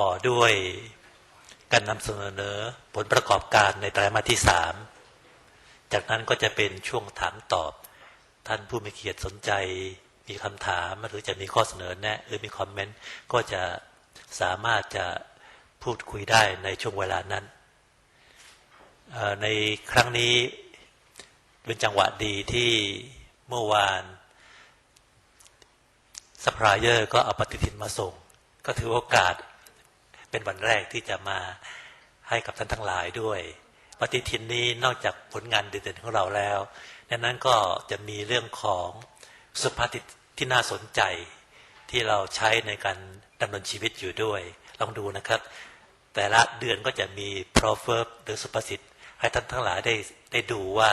ต่อด้วยการนำเสนอผลประกอบการในไตรมาสที่สามจากนั้นก็จะเป็นช่วงถามตอบ ท่านผู้มีเกียรติสนใจมีคำถามหรือจะมีข้อเสนอแนะหรือมีคอมเมนต์ก็จะสามารถจะพูดคุยได้ในช่วงเวลานั้น ในครั้งนี้เป็นจังหวะดีที่เมื่อวานซัพพลายเออร์ก็เอาปฏิทินมาส่ง ก็ถือโอกาส เป็นวันแรกที่จะมาให้กับท่านทั้งหลายด้วย ปฏิทินนี้นอกจากผลงานเด่นๆของเราแล้วดังนั้นก็จะมีเรื่องของสุภาษิตที่น่าสนใจที่เราใช้ในการดำเนินชีวิตอยู่ด้วย ลองดูนะครับ แต่ละเดือนก็จะมี proverb หรือสุภาษิตให้ท่านทั้งหลายได้ได้ดูว่า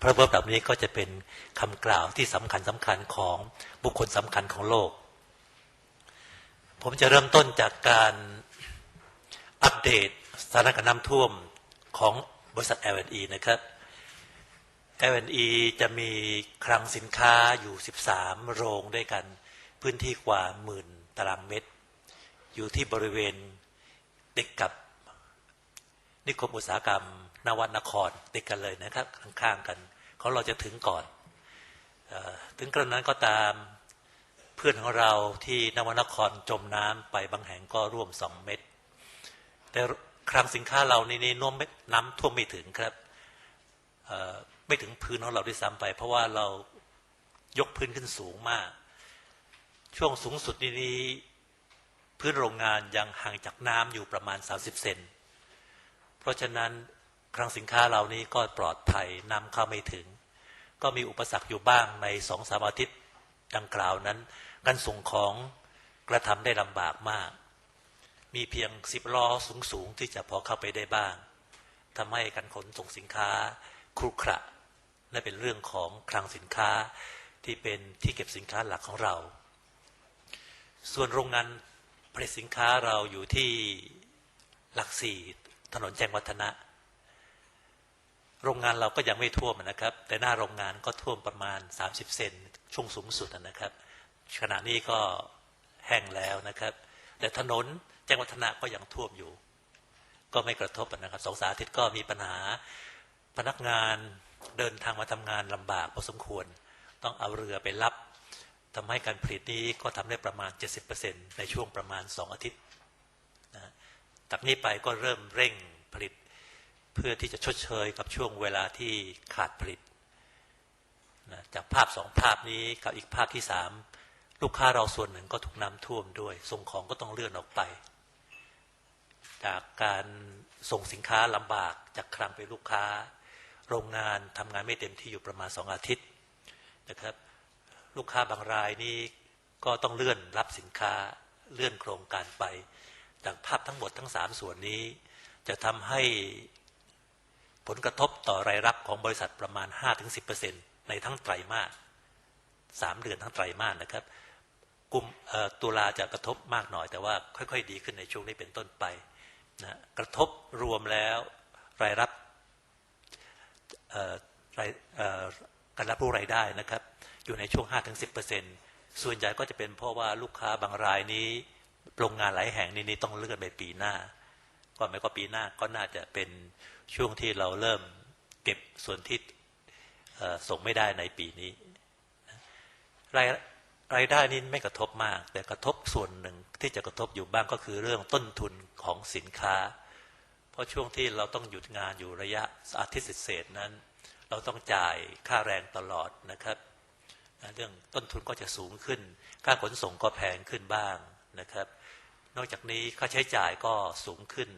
proverb แบบนี้ก็จะเป็นคำกล่าวที่สำคัญสำคัญของบุคคลสำคัญของโลก ผมจะเริ่มต้นจากการ อัปเดตสถานการณ์น้ำท่วมของบริษัท L&E นะครับ L&E จะมีคลังสินค้าอยู่ 13 โรงด้วยกัน พื้นที่กว่าหมื่นตารางเมตร อยู่ที่บริเวณติดกับ นิคมอุตสาหกรรม นวัดนครติดกันเลยนะครับ ข้างๆกันเขาเราจะถึงก่อนออถึงกระนั้นก็ตามเพื่อนของเราที่นวนครจมน้ำไปบางแห่งก็ร่วมสองเมตร แต่คลังสินค้าเรานี่นี่น้มเม็ดน้ำท่วมไม่ถึงครับไม่ถึงพื้นของเราด้วยซ้ำไป เพราะว่าเรายกพื้นขึ้นสูงมาก ช่วงสูงสุดนี่นี่พื้นโรงงานยังห่างจากน้ำอยู่ประมาณ 30 เซนเพราะฉะนั้นคลังสินค้าเรานี้ก็ปลอดภัยน้ำเข้าไม่ถึง ก็มีอุปสรรคอยู่บ้างในสองสามอาทิตย์ดังกล่าวนั้น การส่งของกระทำได้ลำบากมาก มีเพียงสิบล้อสูงๆ ที่จะพอเข้าไปได้บ้างทำให้การขนส่งสินค้าครุขระ และเป็นเรื่องของคลังสินค้าที่เป็นที่เก็บสินค้าหลักของเรา ส่วนโรงงานผลิตสินค้าเราอยู่ที่หลักสี่ถนนแจ้งวัฒนะ โรงงานเราก็ยังไม่ท่วมนะครับ แต่หน้าโรงงานก็ท่วมประมาณ 30 เซนช่วงสูงสุดนะครับ ขณะนี้ก็แห้งแล้วนะครับ แต่ถนน แจ้งวัฒนะก็ยังท่วมอยู่ ก็ไม่กระทบนะครับสองสาทิตย์ก็มีปัญหาพนักงานเดินทางมาทำงานลำบากพอสมควร ต้องเอาเรือไปรับทำให้การผลิตนี้ก็ทำได้ประมาณ 70%ในช่วงประมาณ 2 อาทิตย์นะจากนี้ไปก็เริ่มเร่งผลิตเพื่อที่จะชดเชยกับช่วงเวลาที่ขาดผลิตนะจากภาพสองภาพนี้กับอีกภาพที่สามลูกค้าเราส่วนหนึ่งก็ถูกน้ำท่วมด้วยส่งของก็ต้องเลื่อนออกไป จากการส่งสินค้าลำบากจากคลังไปลูกค้า โรงงานทำงานไม่เต็มที่อยู่ประมาณสองอาทิตย์นะครับ ลูกค้าบางรายนี้ก็ต้องเลื่อนรับสินค้าเลื่อนโครงการไป จากภาพทั้งหมดทั้งสามส่วนนี้ จะทำให้ผลกระทบต่อรายรับของบริษัทประมาณ 5-10%ในทั้งไตรมาสสามเดือนทั้งไตรมาสนะครับกุมเอ่อตุลาจะกระทบมากหน่อยแต่ว่าค่อย ๆ ดีขึ้นในช่วงนี้เป็นต้นไป นะกระทบรวมแล้ว รายรับรายการรับรู้รายได้นะครับ อยู่ในช่วง 5-10%ส่วนใหญ่ก็จะเป็นเพราะว่าลูกค้าบางรายนี้โรงงานหลายแห่งนี้นี่ต้องเลื่อนไปปีหน้า ก็หมายก็ปีหน้าก็น่าจะเป็นช่วงที่เราเริ่มเก็บส่วนที่ส่งไม่ได้ในปีนี้ราย รายได้นี้ไม่กระทบมาก แต่กระทบส่วนหนึ่งที่จะกระทบอยู่บ้างก็คือเรื่องต้นทุนของสินค้า เพราะช่วงที่เราต้องหยุดงานอยู่ระยะอาทิตย์เศษนั้น เราต้องจ่ายค่าแรงตลอดนะครับเรื่องต้นทุนก็จะสูงขึ้น ค่าขนส่งก็แพงขึ้นบ้างนะครับ นอกจากนี้ค่าใช้จ่ายก็สูงขึ้น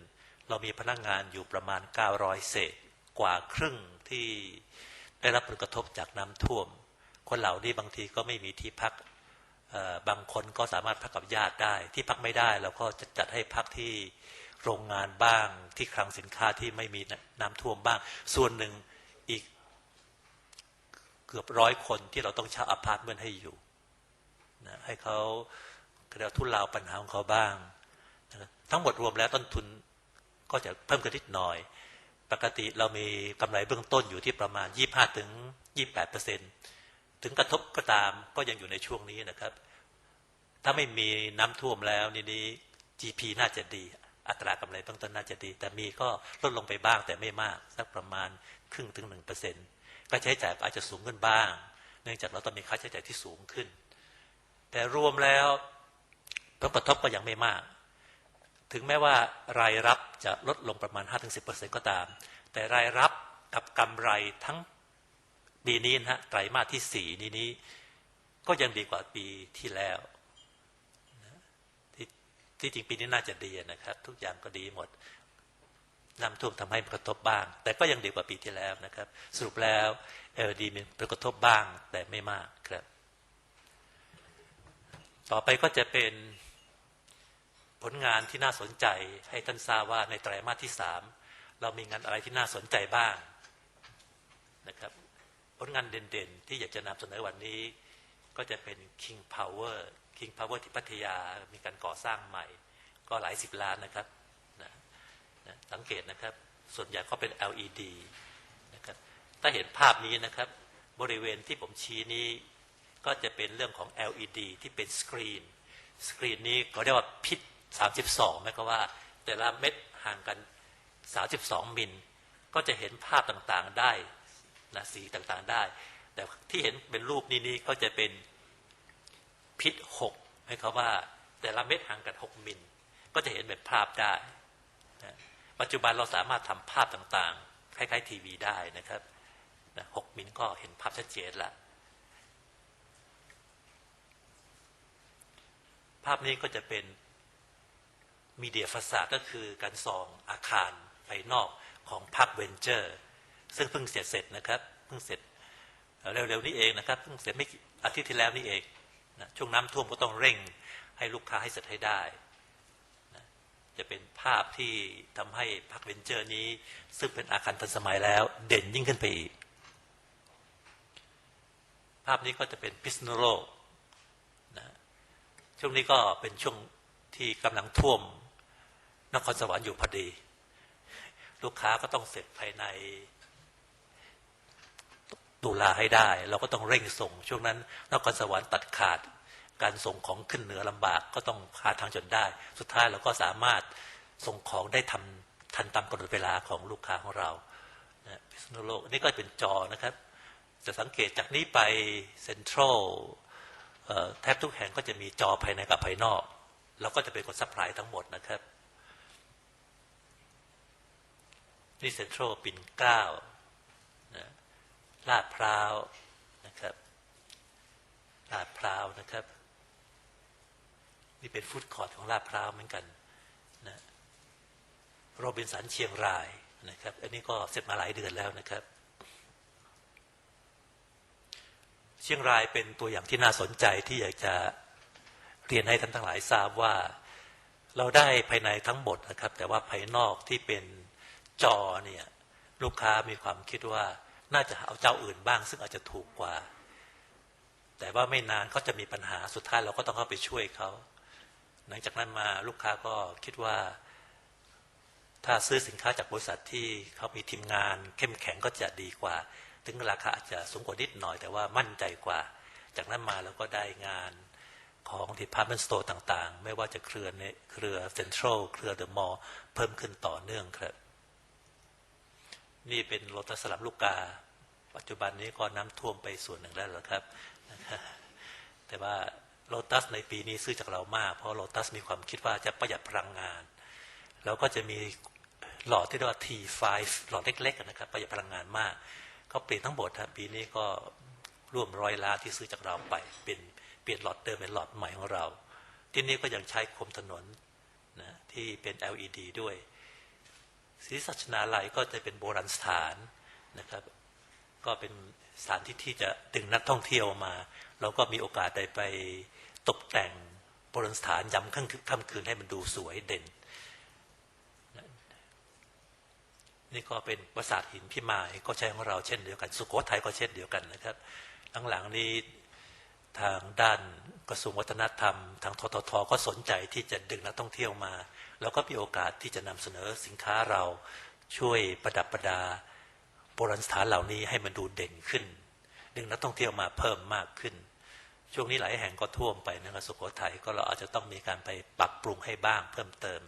เรามีพนักงานอยู่ประมาณ 900 เศษ กว่าครึ่งที่ได้รับผลกระทบจากน้ำท่วม คนเหล่านี้บางทีก็ไม่มีที่พัก บางคนก็สามารถพักกับญาติได้ ที่พักไม่ได้เราก็จะจัดให้พักที่โรงงานบ้าง ที่คลังสินค้าที่ไม่มีน้ำท่วมบ้าง ส่วนหนึ่งอีกเกือบร้อยคนที่เราต้องเช่าอพาร์ตเมนต์ให้อยู่นะให้เขาเรียกว่าทุเลาปัญหาของเขาบ้างนะทั้งหมดรวมแล้วต้นทุนก็จะเพิ่มขึ้นนิดหน่อย ปกติเรามีกำไรเบื้องต้นอยู่ที่ประมาณ 25ถึง28เปอร์เซ็นต์ ถึงกระทบก็ตามก็ยังอยู่ในช่วงนี้นะครับ ถ้าไม่มีน้ำท่วมแล้วนี่นี้ GP น่าจะดี อัตรากำไรเบื้องต้นน่าจะดี แต่มีก็ลดลงไปบ้างแต่ไม่มาก สักประมาณครึ่งถึงหนึ่งเปอร์เซ็นต์ค่าใช้จ่ายอาจจะสูงขึ้นบ้าง เนื่องจากเราต้องมีค่าใช้จ่ายที่สูงขึ้น แต่รวมแล้วผลกระทบก็ยังไม่มาก ถึงแม้ว่ารายรับจะลดลงประมาณ 5-10%ก็ตาม แต่รายรับกับกำไรทั้ง ปีนี้นะฮะไตรมาสที่สี่นี้นี้ ก็ยังดีกว่าปีที่แล้วนะที่ที่จริงปีนี้น่าจะดีนะครับ ทุกอย่างก็ดีหมดน้ำท่วมทำให้กระทบบ้าง แต่ก็ยังดีกว่าปีที่แล้วนะครับ สรุปแล้วเอลดีมีผลกระทบบ้างแต่ไม่มากครับ ต่อไปก็จะเป็นผลงานที่น่าสนใจให้ท่านทราบว่าในไตรมาสที่สามเรามีงานอะไรที่น่าสนใจบ้างนะครับ ผลงานเด่นๆ ที่อยากจะนำเสนอวันนี้ ก็จะเป็น King Power King Power ที่พัทยามีการก่อสร้างใหม่ ก็หลายสิบล้านนะครับนะนะสังเกตนะครับ ส่วนใหญ่ก็เป็น LED นะครับถ้าเห็นภาพนี้นะครับ บริเวณที่ผมชี้นี้ ก็จะเป็นเรื่องของ LED ที่เป็นสกรีนสกรีนนี้เขาเรียกว่าพิษ 32หมายความว่า แต่ละเม็ดห่างกัน 32 มิล ก็จะเห็นภาพต่างๆได้ นะสีต่างๆได้ แต่ที่เห็นเป็นรูปนี้นี้ก็จะเป็นพิษ6หมายความว่า แต่ละเม็ดห่างกัน6มิล ก็จะเห็นเป็นภาพได้นะปัจจุบันเราสามารถทำภาพต่างๆ คล้ายๆทีวีได้นะครับนะ6มิลก็เห็นภาพชัดเจนละภาพนี้ก็จะเป็นมีเดียฟาซาก็คือการส่องอาคารภายนอกของพาร์คเวนเจอร์ ซึ่งเพิ่งเสร็จเสร็จนะครับเพิ่งเสร็จเร็วๆนี้เองนะครับเพิ่งเสร็จไม่อาทิตย์ที่แล้วนี่เองนะช่วงน้ำท่วมก็ต้องเร่งให้ลูกค้าให้เสร็จให้ได้นะจะเป็นภาพที่ทำให้พาร์คเวนเจอร์นี้ ซึ่งเป็นอาคารทันสมัยแล้ว เด่นยิ่งขึ้นไปอีก ภาพนี้ก็จะเป็นพิษณุโลกนะช่วงนี้ก็เป็นช่วงที่กำลังท่วมนครสวรรค์อยู่พอดี ลูกค้าก็ต้องเสร็จภายใน ตุลาให้ได้ เราก็ต้องเร่งส่ง ช่วงนั้นนครสวรรค์ตัดขาด การส่งของขึ้นเหนือลำบากก็ต้องหาทางจนได้ สุดท้ายเราก็สามารถส่งของได้ทำทันตามกำหนดเวลาของลูกค้าของเราพิษณุโลกนี่ก็เป็นจอนะครับ จะสังเกตจากนี้ไปเซ็นทรัลแทบทุกแห่งก็จะมีจอภายในกับภายนอกเราก็จะเป็นคนซัพพลายทั้งหมดนะครับ นี่เซ็นทรัลปิ่นเกล้านะ ลาดพร้าวนะครับลาดพร้าวนะครับ นี่เป็นฟุตคอร์ทของลาดพร้าวเหมือนกันนะโรบินสันเชียงรายนะครับ อันนี้ก็เสร็จมาหลายเดือนแล้วนะครับ เชียงรายเป็นตัวอย่างที่น่าสนใจที่อยากจะเรียนให้ท่านทั้งหลายทราบว่าเราได้ภายในทั้งหมดนะครับ แต่ว่าภายนอกที่เป็นจอเนี่ยลูกค้ามีความคิดว่า น่าจะเอาเจ้าอื่นบ้าง ซึ่งอาจจะถูกกว่า แต่ว่าไม่นานเขาจะมีปัญหาสุดท้ายเราก็ต้องเข้าไปช่วยเขาหลังจากนั้นมาลูกค้าก็คิดว่า ถ้าซื้อสินค้าจากบริษัทที่เขามีทีมงาน เข้มแข็งก็จะดีกว่า ถึงราคาอาจจะสูงกว่านิดหน่อยแต่ว่ามั่นใจกว่า จากนั้นมาเราก็ได้งานของ Department Store ต่างๆ ไม่ว่าจะเครือในเครือ Central เครือ The Mall เพิ่มขึ้นต่อเนื่องครับ นี่เป็นโลตัสสลับลูกกา ปัจจุบันนี้ก็น้ำท่วมไปส่วนหนึ่งแล้วแล้วครับ แต่ว่าโลตัสในปีนี้ซื้อจากเรามาก เพราะโลตัสมีความคิดว่าจะประหยัดพลังงาน แล้วก็จะมีหลอดที่เรียกว่า T5 หลอดเล็กๆนะครับ ประหยัดพลังงานมากเขาเปลี่ยนทั้งหมดครับปีนี้ก็ร่วมร้อยล้านที่ซื้อจากเราไป เป็นเปลี่ยนหลอดเดิมเป็นหลอดใหม่ของเรา ที่นี้ก็ยังใช้คมถนนนะที่เป็น LED ด้วย ศรีสัชนาลัยก็จะเป็นโบราณสถานนะครับ ก็เป็นสถานที่ที่จะดึงนักท่องเที่ยวมา เราก็มีโอกาสได้ไปตกแต่งโบราณสถานยำค่ำค่ำคืนให้มันดูสวยเด่น นี่ก็เป็นปราสาทหินพิมายก็ใช้ของเราเช่นเดียวกัน สุโขทัยก็เช่นเดียวกันนะครับหลังๆนี้ทางด้าน กระทรวงวัฒนธรรม ทางทททก็สนใจที่จะดึงนักท่องเที่ยวมา แล้วก็มีโอกาสที่จะนำเสนอสินค้าเราช่วยประดับประดาโบราณสถานเหล่านี้ให้มันดูเด่นขึ้น ดึงนักท่องเที่ยวมาเพิ่มมากขึ้น ช่วงนี้หลายแห่งก็ท่วมไปนะครับสุโขทัยก็เราอาจจะต้องมีการไปปรับปรุงให้บ้างเพิ่มเติม